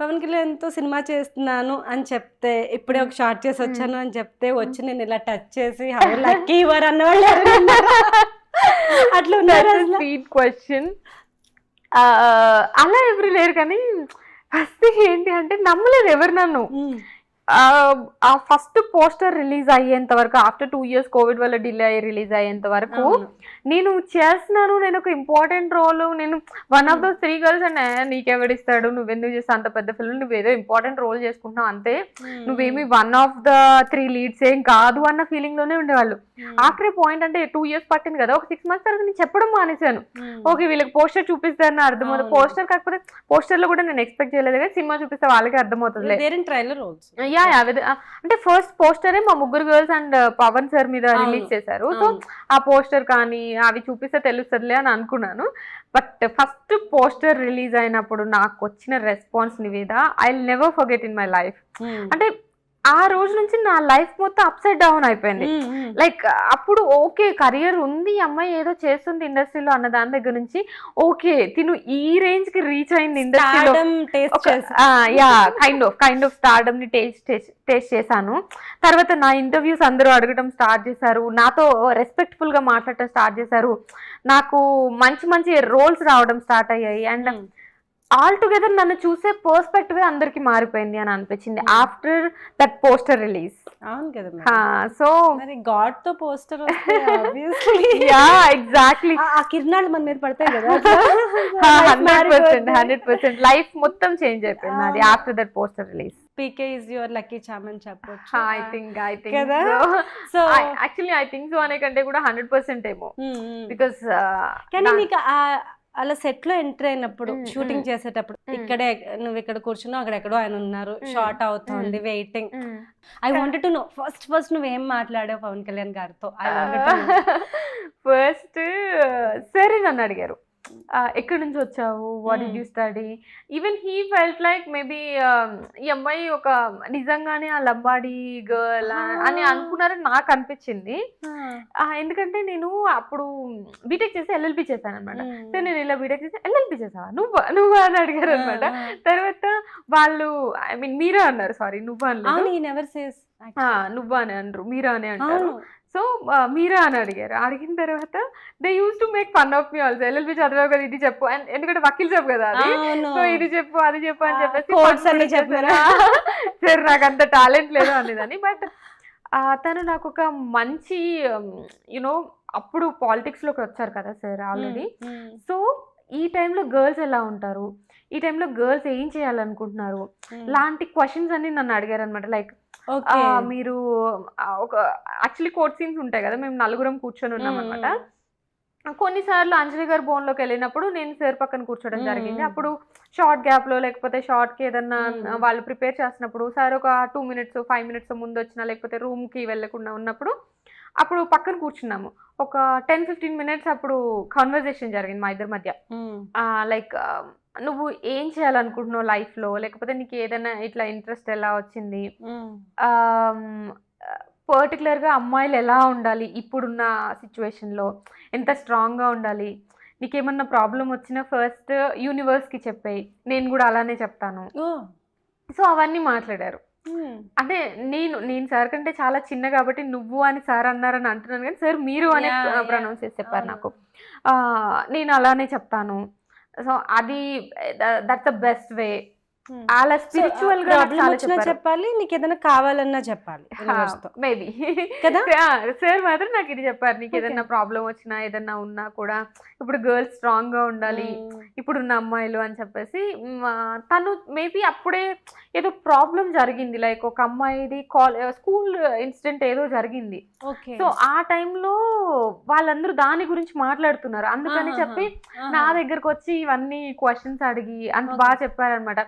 పవన్ కళ్యాణ్తో సినిమా చేస్తున్నాను అని చెప్తే ఇప్పుడే ఒక షార్ట్ చేసి వచ్చాను అని చెప్తే వచ్చి నేను ఇలా టచ్ చేసి హౌ లక్కీ ఇవర్ అన్న వాళ్ళు ఎవరైనా ఉన్నారా? అట్లా ఉన్నారు. స్వీట్ క్వశ్చన్ అలా ఎవరు లేరు కానీ ఫస్ట్ ఏంటి అంటే నమ్మలేదు ఎవరు నన్ను. ఆ ఫస్ట్ పోస్టర్ రిలీజ్ అయ్యేంత వరకు ఆఫ్టర్ టూ ఇయర్స్ కోవిడ్ వల్ల డిలే అయ్యి రిలీజ్ అయ్యేంత వరకు. నేను చేస్తున్నాను నేను ఒక ఇంపార్టెంట్ రోల్ నేను one of the three girls and నీకెవడిస్తాడు? నువ్వెందుకు చేస్తా అంత పెద్ద ఫిల్మ్ నువ్వు ఏదో ఇంపార్టెంట్ రోల్ చేసుకుంటున్నావు అంతే. నువ్వేమి one of the three leads ఏం కాదు అన్న ఫీలింగ్లోనే ఉండేవాళ్ళు. ఏ పాయింట్ అంటే టూ ఇయర్స్ పట్టింది కదా ఒక సిక్స్ మంత్స్ తర్వాత నేను చెప్పడం మానేశాను. ఓకే వీళ్ళకి పోస్టర్ చూపిస్తారని అర్థమవుతుంది. పోస్టర్ కాకపోతే పోస్టర్లో కూడా నేను ఎక్స్పెక్ట్ చేయలేదు కానీ సినిమా చూపిస్తే వాళ్ళకి అర్థమవుతుంది. యా అంటే ఫస్ట్ పోస్టరే మా ముగ్గురు గర్ల్స్ అండ్ పవన్ సార్ మీద. రిలీజ్ చేశారు సో. ఆ పోస్టర్ కానీ అవి చూపిస్తే తెలుస్తుందిలే అని అనుకున్నాను బట్ ఫస్ట్ పోస్టర్ రిలీజ్ అయినప్పుడు నాకు వచ్చిన response Niveda I never forget in my life అంటే ఆ రోజు నుంచి నా లైఫ్ మొత్తం అప్సైడ్ డౌన్ అయిపోయింది. లైక్ అప్పుడు ఓకే కెరియర్ ఉంది అమ్మాయి ఏదో చేస్తుంది ఇండస్ట్రీలో అన్న దాని దగ్గర నుంచి ఓకే తిను ఈ రేంజ్కి రీచ్ అయింది ఇండస్ట్రీలో yeah kind of kind of స్టార్డమ్ని taste taste చేశాను. తర్వాత నా ఇంటర్వ్యూస్ అందరూ అడగడం స్టార్ట్ చేశారు. నాతో రెస్పెక్ట్ఫుల్గా మాట్లాడటం స్టార్ట్ చేశారు. నాకు మంచి మంచి రోల్స్ రావడం స్టార్ట్ అయ్యాయి. అండ్ ఆల్ టుగెదర్ నన్ను చూసే పర్స్పెక్టివ్ అందరికి మారిపోయింది అని అనిపించింది Hmm. After that poster release అవును కదా. సో మరి గాడ్తో పోస్టర్ యా ఎగ్జాక్ట్లీ ఆ- కిరణాలు మన మీద పడతాయి కదా. Hundred percent hundred percent life మొత్తం చేంజ్ అయిపోయింది అది. After that poster release PK is your lucky charm అని చెప్పొచ్చు. ఐ థింక్ ఐ థింక్ కదా? So actually I think so అనే కంటే కూడా హండ్రెడ్ పర్సెంట్ ఏమో. బికాస్ కానీ నీకు ఆ- అలా సెట్లో ఎంటర్ అయినప్పుడు షూటింగ్. చేసేటప్పుడు. ఇక్కడే నువ్వు ఇక్కడ కూర్చున్నావు అక్కడ ఎక్కడో ఆయన ఉన్నారు. షార్ట్ అవుతోంది waiting I wanted to know first first నువ్వేం మాట్లాడావు పవన్ కళ్యాణ్ గారితో ఐ వాంటెడ్ టు ఫస్ట్ సరే నన్ను అడిగారు "Ah, ఎక్కడి నుంచి వచ్చావు what did Hmm. You study even he felt like maybe ఈ అమ్మాయి ఒక నిజంగానే ఆ లంబాడి గర్ల్ అని. అనుకున్నారని నాకు అనిపించింది ఎందుకంటే నేను అప్పుడు బీటెక్ చేసి ఎల్ఎల్బి చేశాను అనమాట సో నేను ఇలా బీటెక్ చేసి ఎల్ఎల్బి చేసావా? నువ్వు? నువ్వు అని అడిగారు అనమాట తర్వాత వాళ్ళు ఐ మీన్ మీరా అన్నారు. సారీ నువ్వు అవును నువ్వు అని అనరు మీరా అని అంటారు సో మీరా అని అడిగారు. అడిగిన తర్వాత they use to make fun of me also LLB చదివావు కదా ఇది చెప్పు. And ఎందుకంటే వకీల్ చెప్పు కదా అది. సో ఇది చెప్పు అది చెప్పు అని చెప్పేసి చెప్పారా? సరే నాకు అంత టాలెంట్ లేదు అనేదని బట్ తను నాకు ఒక మంచి యునో అప్పుడు పాలిటిక్స్లోకి వచ్చారు కదా సార్ ఆల్రెడీ. సో ఈ టైంలో గర్ల్స్ ఎలా ఉంటారు? ఈ టైంలో గర్ల్స్ ఏం చేయాలనుకుంటున్నారు? లాంటి క్వశ్చన్స్ అన్ని నన్ను అడిగారు అనమాట లైక్ మీరు ఒక యాక్చువల్లీ కోర్ట్ సీన్స్ ఉంటాయి కదా మేము నలుగురం కూర్చొని ఉన్నాం అనమాట కొన్నిసార్లు అంజలి గారు బోన్లోకి వెళ్ళినప్పుడు నేను సార్ పక్కన కూర్చోవడం జరిగింది. అప్పుడు షార్ట్ గ్యాప్లో లేకపోతే షార్ట్కి ఏదన్నా. వాళ్ళు ప్రిపేర్ చేస్తున్నప్పుడు సార్ ఒక టూ మినిట్స్ ఫైవ్ మినిట్స్ ముందు వచ్చినా లేకపోతే రూమ్కి వెళ్ళకుండా ఉన్నప్పుడు అప్పుడు పక్కన కూర్చున్నాము. ఒక టెన్ ఫిఫ్టీన్ మినిట్స్ అప్పుడు కాన్వర్జేషన్ జరిగింది మా ఇద్దరి మధ్య. లైక్ నువ్వు ఏం చేయాలనుకుంటున్నావు life లో లేకపోతే నీకు ఏదైనా ఇట్లా ఇంట్రెస్ట్ ఎలా వచ్చింది? పర్టికులర్గా అమ్మాయిలు ఎలా ఉండాలి ఇప్పుడున్న సిచ్యువేషన్లో ఎంత స్ట్రాంగ్గా ఉండాలి? నీకేమన్నా ప్రాబ్లం వచ్చినా ఫస్ట్ యూనివర్స్కి చెప్పేయి. నేను కూడా అలానే చెప్తాను. సో అవన్నీ మాట్లాడారు. అంటే నేను నేను సార్ కంటే చాలా చిన్న కాబట్టి నువ్వు అని సార్ అన్నారని అంటున్నాను కానీ సార్ మీరు అని. ప్రొనౌన్స్ చేసి చెప్పారు. నాకు నేను అలానే చెప్తాను సో అది దట్స్ ద బెస్ట్ వే అలా స్పిరిచువల్గా వచ్చినా చెప్పాలి నీకు ఏదైనా కావాలన్నా చెప్పాలి. మేబీ కదా? సార్ మాత్రం నాకు ఇది చెప్పారు నీకు. ఏదైనా ప్రాబ్లం వచ్చినా ఏదైనా ఉన్నా కూడా ఇప్పుడు గర్ల్స్ స్ట్రాంగ్గా ఉండాలి మ్మ్. ఇప్పుడున్న అమ్మాయిలు అని చెప్పేసి తను మేబీ అప్పుడే ఏదో ప్రాబ్లం జరిగింది లైక్ ఒక అమ్మాయిది కాల్ స్కూల్ ఇన్సిడెంట్ ఏదో జరిగింది సో ఆ టైంలో వాళ్ళందరూ దాని గురించి మాట్లాడుతున్నారు అందుకని. చెప్పి. నా దగ్గరకు వచ్చి ఇవన్నీ క్వశ్చన్స్ అడిగి అంత. బాగా చెప్పారనమాట